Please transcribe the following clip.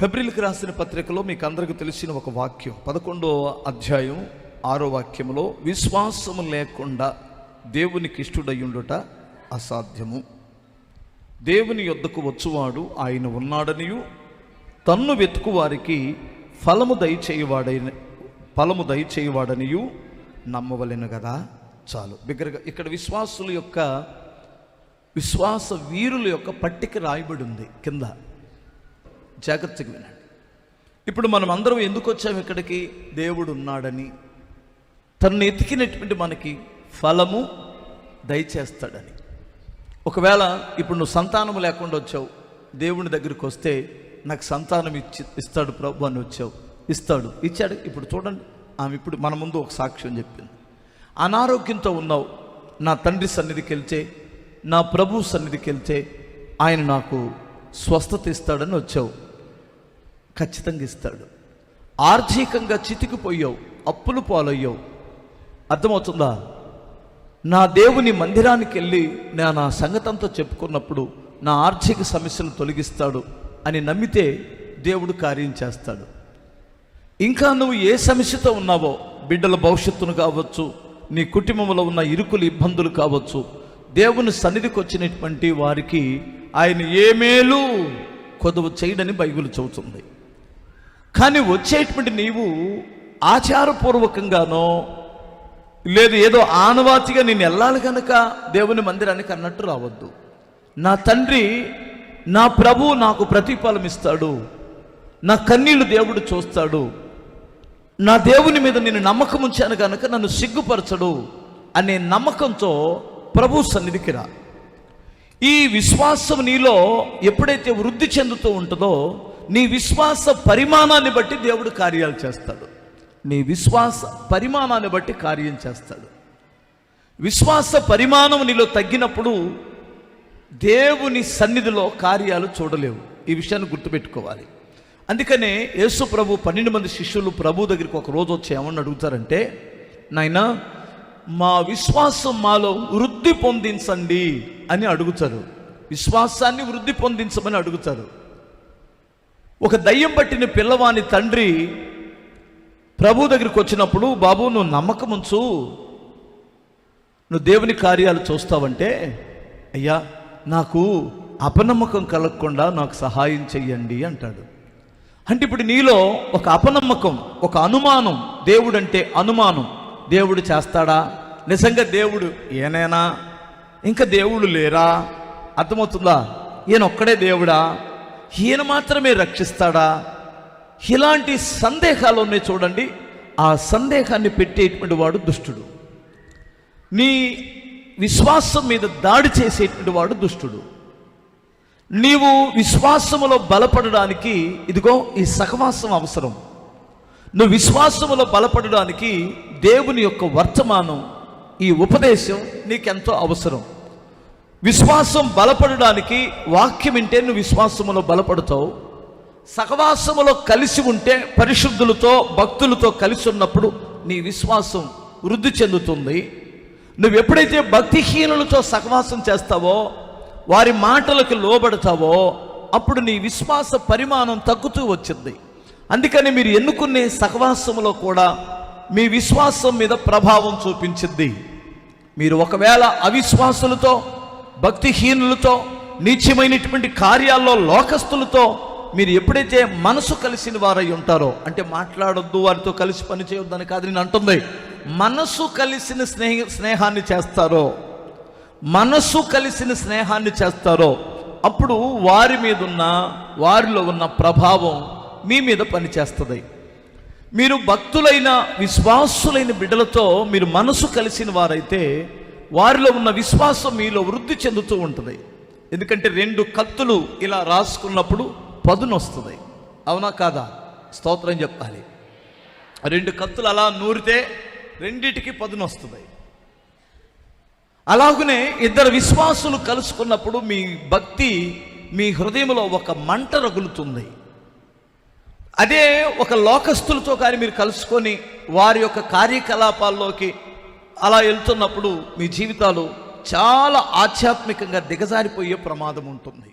ఫిబ్రిల్కి రాసిన పత్రికలో మీకు అందరికీ తెలిసిన ఒక వాక్యం. పదకొండో అధ్యాయం ఆరో వాక్యంలో విశ్వాసము లేకుండా దేవునికి ఇష్టడయ్యుండుట అసాధ్యము. దేవుని యొద్దకు వచ్చువాడు ఆయన ఉన్నాడనియు. తన్ను వెతుకు వారికి ఫలము దయచేయవాడైన ఫలము దయచేయవాడనియు నమ్మవలెను కదా చాలు. బిగ్గరగా ఇక్కడ విశ్వాసుల యొక్క విశ్వాస వీరుల యొక్క పట్టిక రాయబడి ఉంది. కింద జాగ్రత్తగా వినండి. ఇప్పుడు మనం అందరం ఎందుకు వచ్చాము ఇక్కడికి? దేవుడు ఉన్నాడని. తనను ఎతికినటువంటి మనకి ఫలము దయచేస్తాడని. ఒకవేళ ఇప్పుడు నువ్వు సంతానము లేకుండా వచ్చావు దేవుని దగ్గరికి వస్తే నాకు సంతానం ఇచ్చి ఇస్తాడు ప్రభు అని వచ్చావు. ఇస్తాడు. ఇచ్చాడు. ఇప్పుడు చూడండి. ఆమె ఇప్పుడు మన ముందు ఒక సాక్ష్యం చెప్పింది. అనారోగ్యంతో ఉన్నావు. నా తండ్రి సన్నిధికి వెళ్తే నా ప్రభు సన్నిధికి వెళ్తే ఆయన నాకు స్వస్థత ఇస్తాడని వచ్చావు. ఖచ్చితంగా ఇస్తాడు. ఆర్థికంగా చితికిపోయావు అప్పులు పాలయ్యావు. అర్థమవుతుందా? నా దేవుని మందిరానికి వెళ్ళి నేను నా సంగతంతో చెప్పుకున్నప్పుడు నా ఆర్థిక సమస్యలు తొలగిస్తాడు అని నమ్మితే దేవుడు కార్యం చేస్తాడు. ఇంకా నువ్వు ఏ సమస్యతో ఉన్నావో బిడ్డల భవిష్యత్తును కావచ్చు నీ కుటుంబంలో ఉన్న ఇరుకులు ఇబ్బందులు కావచ్చు దేవుని సన్నిధికి వచ్చినటువంటి వారికి ఆయన ఏ మేలు కొదువు చేయడని బైబిల్ చెబుతుంది. కానీ వచ్చేటువంటి నీవు ఆచారపూర్వకంగానో లేదు ఏదో ఆనవాతిగా నేను వెళ్ళాలి కనుక దేవుని మందిరానికి అన్నట్టు రావద్దు. నా తండ్రి నా ప్రభు నాకు ప్రతిఫలం ఇస్తాడు. నా కన్నీళ్ళు దేవుడు చూస్తాడు. నా దేవుని మీద నేను నమ్మకం ఉంచాను కనుక నన్ను సిగ్గుపరచడు అనే నమ్మకంతో ప్రభు సన్నిధికి రా. ఈ విశ్వాసం నీలో ఎప్పుడైతే వృద్ధి చెందుతూ ఉంటుందో నీ విశ్వాస పరిమాణాన్ని బట్టి దేవుడు కార్యాలు చేస్తాడు. నీ విశ్వాస పరిమాణాన్ని బట్టి కార్యం చేస్తాడు. విశ్వాస పరిమాణం నీలో తగ్గినప్పుడు దేవుని సన్నిధిలో కార్యాలు చూడలేవు. ఈ విషయాన్ని గుర్తుపెట్టుకోవాలి. అందుకనే యేసు ప్రభు పన్నెండు మంది శిష్యులు ప్రభు దగ్గరికి ఒక రోజు వచ్చి ఏమని అడుగుతారంటే నాయనా మా విశ్వాసం మాలో వృద్ధి పొందించండి అని అడుగుతారు. విశ్వాసాన్ని వృద్ధి పొందించమని అడుగుతారు. ఒక దయ్యం పట్టిన పిల్లవాని తండ్రి ప్రభు దగ్గరికి వచ్చినప్పుడు బాబు నువ్వు నమ్మకం ఉంచు నువ్వు దేవుని కార్యాలు చూస్తావంటే అయ్యా నాకు అపనమ్మకం కలగకుండా నాకు సహాయం చెయ్యండి అంటాడు. అంటే ఇప్పుడు నీలో ఒక అపనమ్మకం ఒక అనుమానం దేవుడంటే అనుమానం. దేవుడు చేస్తాడా? నిజంగా దేవుడు ఏనైనా? ఇంకా దేవుడు లేరా? అర్థమవుతుందా? ఈయన ఒక్కడే దేవుడా? ఈయన మాత్రమే రక్షిస్తాడా? ఇలాంటి సందేహాలు ఉన్నాయి చూడండి. ఆ సందేహాన్ని పెట్టేటువంటి వాడు దుష్టుడు. నీ విశ్వాసం మీద దాడి చేసేటువంటి వాడు దుష్టుడు. నీవు విశ్వాసములో బలపడడానికి ఇదిగో ఈ సహవాసం అవసరం. నువ్వు విశ్వాసములో బలపడడానికి దేవుని యొక్క వర్తమానం ఈ ఉపదేశం నీకెంతో అవసరం. విశ్వాసం బలపడడానికి వాక్యం వింటే నువ్వు విశ్వాసములో బలపడతావు. సహవాసములో కలిసి ఉంటే పరిశుద్ధులతో భక్తులతో కలిసి ఉన్నప్పుడు నీ విశ్వాసం వృద్ధి చెందుతుంది. నువ్వు ఎప్పుడైతే భక్తిహీనులతో సహవాసం చేస్తావో వారి మాటలకు లోబడతావో అప్పుడు నీ విశ్వాస పరిమాణం తగ్గుతూ వచ్చింది. అందుకని మీరు ఎన్నుకునే సహవాసములో కూడా మీ విశ్వాసం మీద ప్రభావం చూపించింది. మీరు ఒకవేళ అవిశ్వాసులతో భక్తిహీనులతో నీచమైనటువంటి కార్యాల్లో లోకస్తులతో మీరు ఎప్పుడైతే మనసు కలిసిన వారై ఉంటారో అంటే మాట్లాడొద్దు వారితో కలిసి పని చేయొద్దని కాదు నేను అంటుంది మనసు కలిసిన స్నేహ స్నేహాన్ని చేస్తారో మనసు కలిసిన స్నేహాన్ని చేస్తారో అప్పుడు వారి మీద ఉన్న వారిలో ఉన్న ప్రభావం మీ మీద పనిచేస్తుంది మీరు భక్తులైన విశ్వాసులైన బిడ్డలతో మీరు మనసు కలిసిన వారైతే వారిలో ఉన్న విశ్వాసం మీలో వృద్ధి చెందుతూ ఉంటుంది. ఎందుకంటే రెండు కత్తులు ఇలా రాసుకున్నప్పుడు పదును వస్తుంది. అవునా కాదా? స్తోత్రం చెప్పాలి. రెండు కత్తులు అలా నూరితే రెండిటికి పదును వస్తుంది. అలాగనే ఇద్దరు విశ్వాసులు కలుసుకున్నప్పుడు మీ భక్తి మీ హృదయంలో ఒక మంట రగులుతుంది. అదే ఒక లోకస్తులతో కానీ మీరు కలుసుకొని వారి యొక్క కార్యకలాపాల్లోకి అలా వెళ్తున్నప్పుడు మీ జీవితాలు చాలా ఆధ్యాత్మికంగా దిగజారిపోయే ప్రమాదం ఉంటుంది.